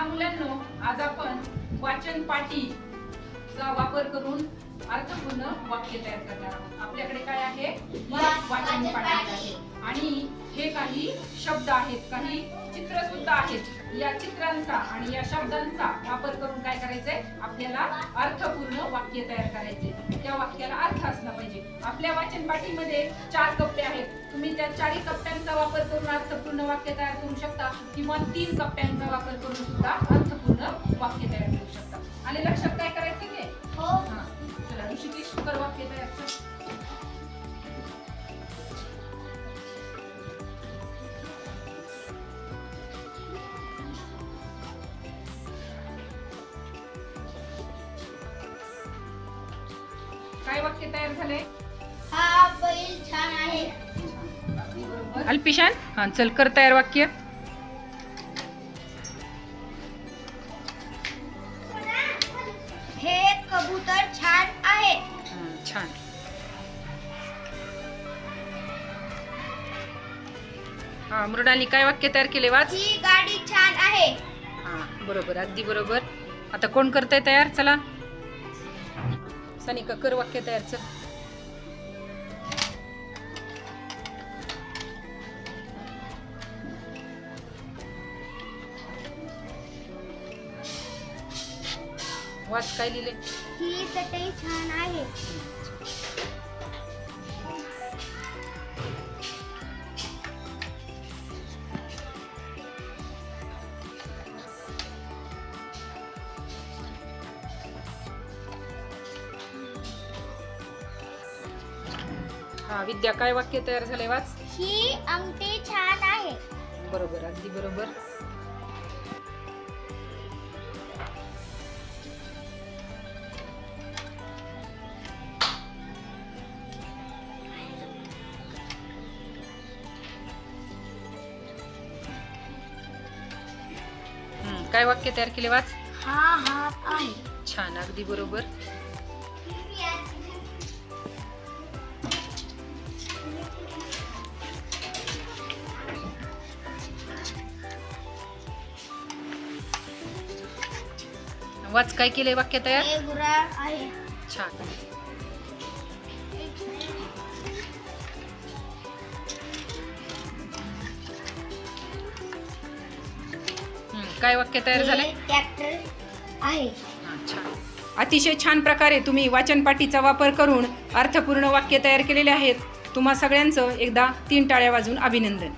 लहान मुलांनो आज आपण वाचन पाटीचा वापर करून अर्थपूर्ण वाक्य तयार करणार आहोत. आपल्याकडे काय आहे? वाचन पाटी आहे. आणि हे काही शब्द आहेत काही चित्र सुद्धा आहेत या चित्रांचा आणि या शब्दांचा वापर करून काय करायचंय? आपल्याला अर्थपूर्ण वाक्य तयार करायचे त्या वाक्याला अर्थ असला पाहिजे. आपल्या वाचन पाठीमध्ये चार कप्पे आहेत. तुम्ही त्या चारही कप्प्यांचा वापर करून अर्थपूर्ण वाक्य तयार करू शकता किंवा तीन कप्प्यांचा वापर करून सुद्धा अर्थपूर्ण वाक्य तयार करू शकता. आणि लक्षात काय करायचं ते? हा. चला ऋषिकेश वाक्य तयार काय वाक्य तयार झाले हा बैल छान आहे. अल्पिशान? हा चल कर तयार वाक्य. हे कबूतर छान आहे. छान. हा मृणाली काय वाक्य तयार केले वाच ही गाडी छान आहे. हा बरोबर अगदी बरोबर. आता कोण करतंय तयार? चला. सनिका कर वाक्य तयार चल वाच काय लिहिले ही चटई छान आहे हा विद्या काय वाक्य तयार झाले वाच? ही अंगठी छान आहे. बरोबर अगदी बरोबर. हम्म, काय वाक्य तयार केले वाच? हा हात आहे छान अगदी बरोबर. वाच काय केलंय वाक्य तयार? हे गुराळ आहे. छान. हम्म, काय वाक्य तयार झालंय? हे ट्रॅक्टर आहे. छान. अतिशय छान प्रकारे तुम्ही वाचनपाटीचा वापर करून अर्थपूर्ण वाक्य तयार केलेले आहेत. तुम्हा सगळ्यांचं एकदा तीन टाळ्या वाजून अभिनंदन.